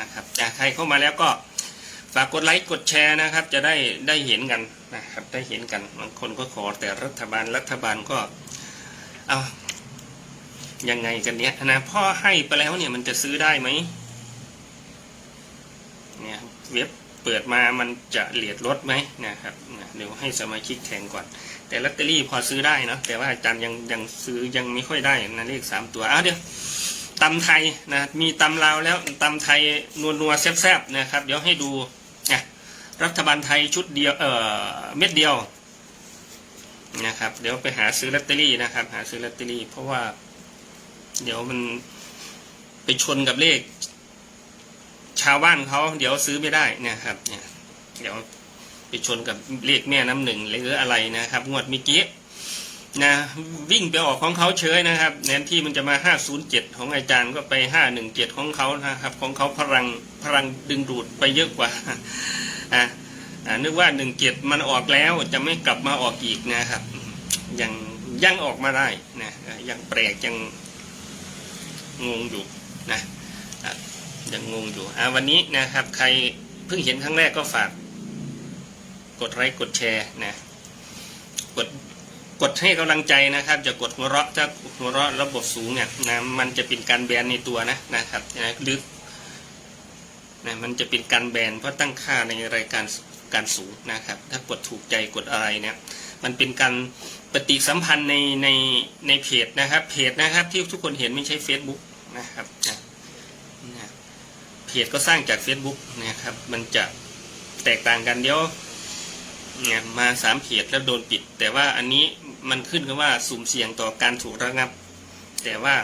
นะครับอ่ใครเข้ามาแล้วก็ฝากกดไลค์กดแชร์นะครับ จะได้ได้เห็นกันนะครับได้เห็นกันบางคนก็ขอแต่รัฐบาลรัฐบาลก็เอายังไงกันเนี้ยนะพ่อให้ไปแล้วเนี่ยมันจะซื้อได้ไหมเนี่ยเว็บเปิดมามันจะเหลียดลดไหมนะครับนะเดี๋ยวให้สมาชิกแข่งก่อน แต่ลอตเตอรี่พอซื้อได้เนอะแต่ว่าอาจารย์ยังยังซื้อยังไม่ค่อยได้นะเลขสามตัวอ้าวเดี๋ยว ตำไทยนะมีตำลาวแล้วตำไทยนัวนัวๆแซ่บๆนะครับ เดี๋ยวให้ดูอะรัฐบาลไทยชุดเดียวเอ่อเม็ดเดียวนะครับ เดี๋ยวไปหาซื้อลอตเตอรี่นะครับ หาซื้อลอตเตอรี่ เพราะว่า เดี๋ยวมันไปชนกับเลข ชาวบ้านเขาเดี๋ยวซื้อไม่ได้นะครับ เนี่ย เดี๋ยวไปชนกับเลขแม่น้ำหนึ่งหรืออะไรนะครับ งวดเมื่อกี้ นะวิ่งไปออกของเขาเฉยนะครับแทนที่มันจะมา 507 ของอาจารย์ก็ไป 517 ของเขานะครับ ของเขาพลังพลังดึงดูดไปเยอะกว่าอะอ่านึกว่า 17 มันออกแล้วจะไม่กลับมาออกอีกนะครับ ยังยังออกมาได้นะยังแปลกยังงงอยู่นะยังงงอยู่อะวันนี้นะครับ ใครเพิ่งเห็นครั้งแรกก็ฝาก กดไลค์กดแชร์นะกด กดให้กำลังใจนะครับจะกดหัวเราะถ้าหัวเราะระบบสูงเนี่ยนะมันจะเป็นการแบนในตัวนะนะครับนะหรือนะมันจะเป็นการแบนเพราะตั้งค่าในรายการการสูงนะครับ ถ้ากดถูกใจกดอะไรเนี่ยมันเป็นการปฏิสัมพันธ์ในในในเพจนะครับ เพจนะครับที่ทุกคนเห็นไม่ใช่ Facebook นะครับนะนะเพจก็สร้างจาก Facebook นะครับ มันจะแตกต่างกันเดี๋ยวเนี่ยมาสามเพจแล้วโดนปิด แต่ว่าอันนี้ มันขึ้นกับว่าสุ่มเสี่ยงต่อการถูกระงับ แต่ว่า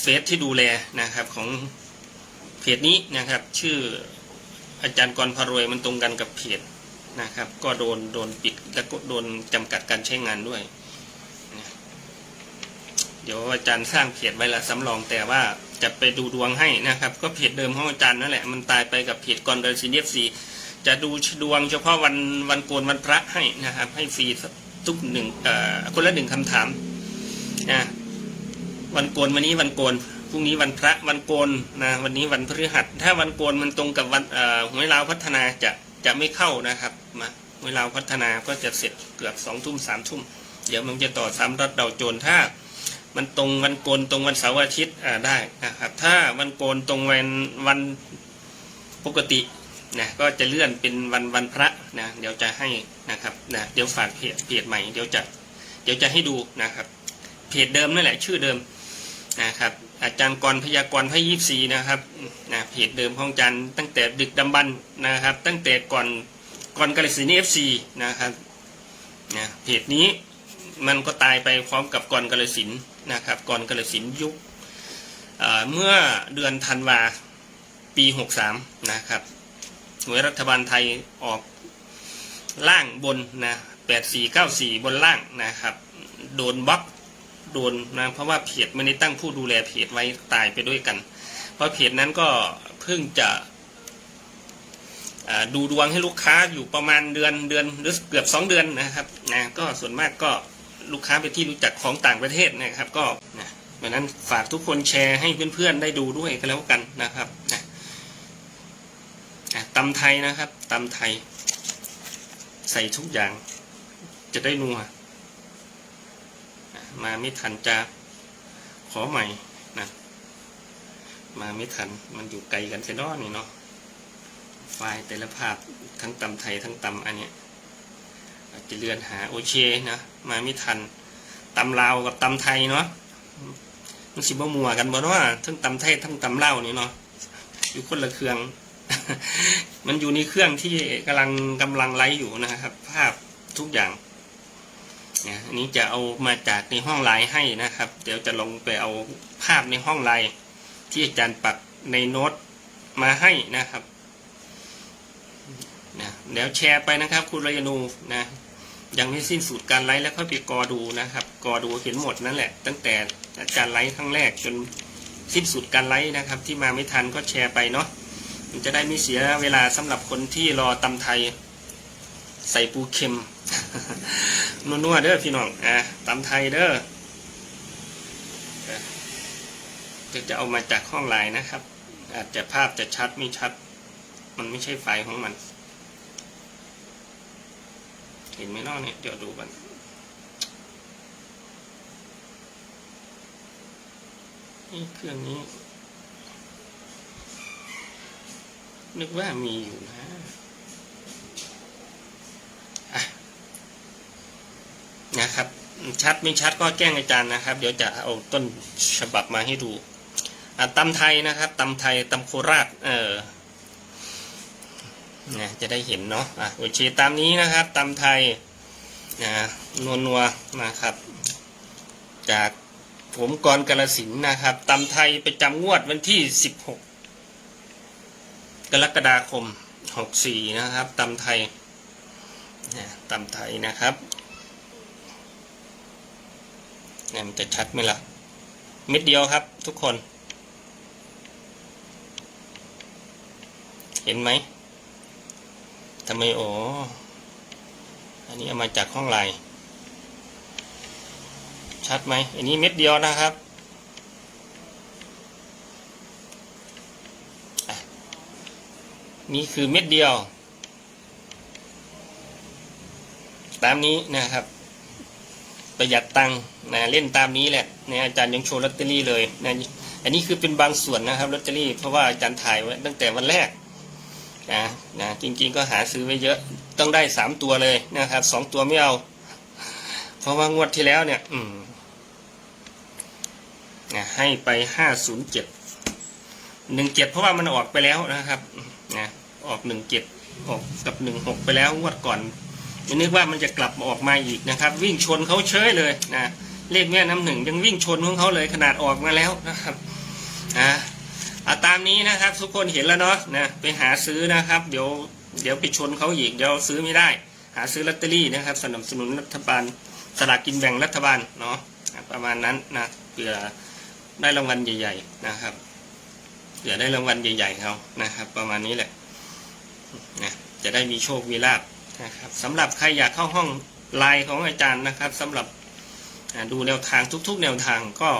เฟซที่ดูแลนะครับของเพจนี้นะครับ ชื่ออาจารย์กรพารวยมันตรงกันกับเพจนะครับ ก็โดนโดนปิดแล้วก็โดนจำกัดการใช้งานด้วยนะเดี๋ยวอาจารย์สร้างเพจไว้ละสำรองแต่ว่าจะไปดูดวงให้นะครับ ก็เพจเดิมของอาจารย์นั่นแหละมันตายไปกับเพจกรเดลซีเนฟซีจะดูดวงเฉพาะวันวันโกนวันพระให้นะครับ ให้ฟรี ทุกหนึ่งคนละหนึ่งคำถามนะวันโกนวันนี้วันโกนพรุ่งนี้วันพระวันโกนนะวันนี้วันพฤหัส ถ้าวันโกนมันตรงกับวันเอ่อหวยลาวพัฒนาจะจะไม่เข้านะครับมาหวยลาวพัฒนาก็จะเสร็จเกือบสองทุ่มสามทุ่มเดี๋ยวมันจะต่อซ้ำรัดเดาโจรถ้ามันตรงวันโกนตรงวันเสาร์อาทิตย์ได้นะครับถ้าวันโกนตรงวันวันปกติ นะก็จะเลื่อนเป็นวันวันพระนะเดี๋ยวจะให้นะครับนะเดี๋ยวฝากเพจเพจใหม่เดี๋ยวจะเดี๋ยวจะให้ดูนะครับ เพจเดิมนั่นแหละชื่อเดิมนะครับอาจารย์กรพยากรพระยิบสีนะครับนะเพจเดิมของอาจารย์ตั้งแต่ดึกดำบรรนะครับ ตั้งแต่ก่อนก่อนกาลสินีเอฟซีนะครับนะเพจนี้มันก็ตายไปพร้อมกับก่อนกาลสินนะครับก่อนกาลสินยุคเอ่อเมื่อเดือนธันวาปีหกสามนะครับ หน่วยรัฐบาลไทยออกล่างบนนะแปดสี่เก้าสี่บนล่างนะครับ โดนบล็อกโดนนะเพราะว่าเพจไม่ได้ตั้งผู้ดูแลเพจไว้ตายไปด้วยกัน เพราะเพจนั้นก็เพิ่งจะดูดวงให้ลูกค้าอยู่ประมาณเดือนเดือนหรือเกือบสองเดือนนะครับนะก็ส่วนมากก็ลูกค้าเป็นที่รู้จักของต่างประเทศนะครับ ก็นะดังนั้นฝากทุกคนแชร์ให้เพื่อนๆได้ดูด้วยก็แล้วกันนะครับนะ ตำไทยนะครับตำไทย ใส่ทุกอย่าง จะได้นัวมาไม่ทันจะขอใหม่นะมาไม่ทันมันอยู่ไกลกันเสียน้อนี่เนาะไฟล์แต่ละภาพทั้งตำไทยทั้งตำอันเนี้ยจะเลื่อนหาโอเคนะมาไม่ทันตำลาวกับตำไทยเนาะมันสิบ่มัวกันบ่เนาะทั้งตำไทยทั้งตำลาวนี่เนาะอยู่คนละเครื่อง มันอยู่ในเครื่องที่กำลังกำลังไลฟ์อยู่นะครับ ภาพทุกอย่างเนี่ยอันนี้จะเอามาจากในห้องไลน์ให้นะครับ เดี๋ยวจะลงไปเอาภาพในห้องไลน์ที่อาจารย์ปักในโน้ตมาให้นะครับนะเดี๋ยวแชร์ไปนะครับ คุณรยนูนะยังไม่สิ้นสุดการไลฟ์แล้วค่อยไปกอดูนะครับ กอดูเห็นหมดนั่นแหละ ตั้งแต่การไลฟ์ครั้งแรกจนสิ้นสุดการไลฟ์นะครับ ที่มาไม่ทันก็แชร์ไปเนาะ จะได้ไม่เสียเวลาสำหรับคนที่รอตำไทย ใส่ปูเค็มนัวๆเด้อพี่น้องอะตำไทยเด้อเดี๋ยวจะเอามาจากห้องไลน์นะครับ อาจจะภาพจะชัดไม่ชัด มันไม่ใช่ไฟของมัน เห็นไหมเนอกเนี่ยเดี๋ยวดูกันนี่เครื่องนี้ นึกว่ามีอยู่นะอะนะครับ ชัดไม่ชัดก็แกล้งอาจารย์นะครับ เดี๋ยวจะเอาต้นฉบับมาให้ดูอะตำไทยนะครับตำไทยตำโคราชเออนะจะได้เห็นเนาะอะโอเคตามนี้นะครับตำไทยนะนัวนัวนะครับ จากผมกรกาลสินนะครับตำไทยไปจำงวดวันที่ 16 กรกฎาคม 64 นะครับตำไทยนะตำไทยนะครับเนี่ยมันจะชัดไหมล่ะเม็ดเดียวครับทุกคน เห็นไหมทำไมโอ้อันนี้เอามาจากห้องไลน์ชัดไหมอันนี้เม็ดเดียวนะครับ นี่คือเม็ดเดียว ตามนี้นะครับ ประหยัดตังค์นะเล่นตามนี้แหละเนี่ยอาจารย์ยังโชว์ลอตเตอรี่เลยนะอันนี้คือเป็นบางส่วนนะครับลอตเตอรี่เพราะว่าอาจารย์ถ่ายไว้ตั้งแต่วันแรกนะนะจริงๆก็หาซื้อไว้เยอะต้องได้สามตัวเลยนะครับสองตัวไม่เอาเพราะว่างวดที่แล้วเนี่ย อืมนะให้ไปห้าศูนย์เจ็ดหนึ่งเจ็ดเพราะว่ามันออกไปแล้วนะครับนะ ออกหนึ่งเจ็ดออกกับหนึ่งหกไปแล้วงวดก่อนไม่นึกว่ามันจะกลับมาออกมาอีกนะครับ วิ่งชนเขาเฉยเลยนะเลขแม่น้ำหนึ่งยังวิ่งชนของเขาเลยขนาดออกมาแล้วนะครับอ่าเอาตามนี้นะครับทุกคนเห็นแล้วเนาะนะไปหาซื้อนะครับ เดี๋ยวเดี๋ยวไปชนเขาอีกเดี๋ยวซื้อไม่ได้ หาซื้อลอตเตอรี่นะครับ สนับสนุนรัฐบาลสลากกินแบ่งรัฐบาลเนาะอะประมาณนั้นนะเผื่อได้รางวัลใหญ่ ๆ นะครับเผื่อได้รางวัลใหญ่ๆเขานะครับ ประมาณนี้แหละ นะจะได้มีโชคมีลาบนะครับสำหรับใครอยากเข้าห้องไลน์ของอาจารย์นะครับสำหรับอ่าดูแนวทางทุกๆ แนวทางก็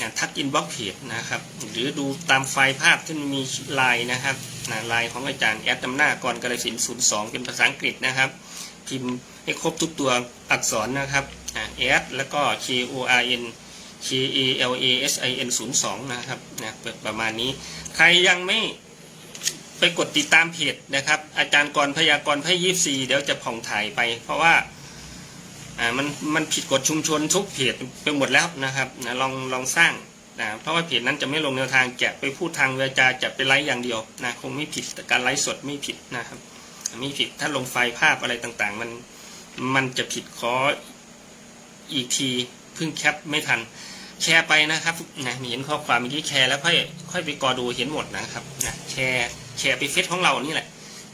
อ่าทักอินบ็อกเพจนะครับ หรือดูตามไฟล์ภาพที่มันมีไลน์นะครับนะไลน์ของอาจารย์แอดนำหน้ากรกระสินศูนย์สองเป็นภาษาอังกฤษนะครับ พิมพ์ให้ครบทุกตัวอักษรนะครับแอดแล้วก็ K O R N K A L A S I N 0 2 นะครับนะประมาณนี้ ใครยังไม่ ไปกดติดตามเพจนะครับ อาจารย์กรพยากรณ์ไพ่ยี่สี่เดี๋ยวจะผ่องถ่ายไป เพราะว่าอ่ามันมันผิดกฎชุมชนทุกเพจไปหมดแล้วนะครับนะลองลองสร้างนะเพราะว่าเพจนั้นจะไม่ลงแนวทางจะไปพูดทางวาจาจะไปไลฟ์อย่างเดียวนะคงไม่ผิดแต่การไลฟ์สดไม่ผิดนะครับไม่ผิดถ้าลงไฟล์ภาพอะไรต่างๆ มันมันจะผิดขออีกทีเพิ่งแคปไม่ทันแชร์ไปนะครับนะเห็นข้อความเมื่อกี้แชร์แล้วค่อยค่อยไปกอดูเห็นหมดนะครับนะแชร์ แชร์ไปเฟซของเรานี่แหละ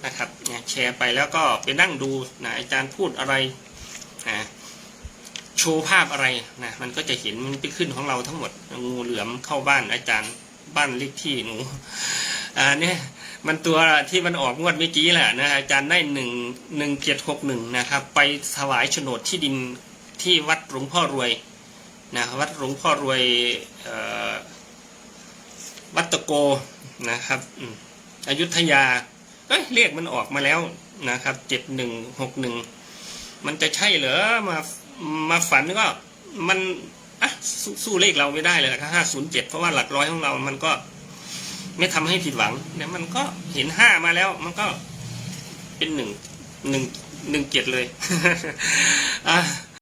นะครับนะแชร์ไปแล้วก็ไปนั่งดูนะอาจารย์พูดอะไรนะโชว์ภาพอะไรนะมันก็จะเห็นมันไปขึ้นของเราทั้งหมดงูเหลือมเข้าบ้านอาจารย์บ้านเลขที่หนูอ่าเนี่ยมันตัวที่มันออกงวดเมื่อกี้แหละนะอาจารย์ได้หนึ่งหนึ่งเจ็ดหกหนึ่งนะครับ ไปถวายโฉนดที่ดินที่วัดหลวงพ่อรวยนะวัดหลวงพ่อรวยวัดตะโกนะครับ อยุธยาเอ้ยเลขมันออกมาแล้วนะครับเจ็ดหนึ่งหกหนึ่งมันจะใช่เหรอมามาฝันก็มันอะสู้สู้เลขเราไม่ได้เลยนะครับห้าศูนย์เจ็ดเพราะว่าหลักร้อยของเรา มันก็ไม่ทำให้ผิดหวังเนี่ยมันก็เห็นห้ามาแล้ว มันก็เป็นหนึ่งหนึ่งหนึ่งเกียรติเลยอะ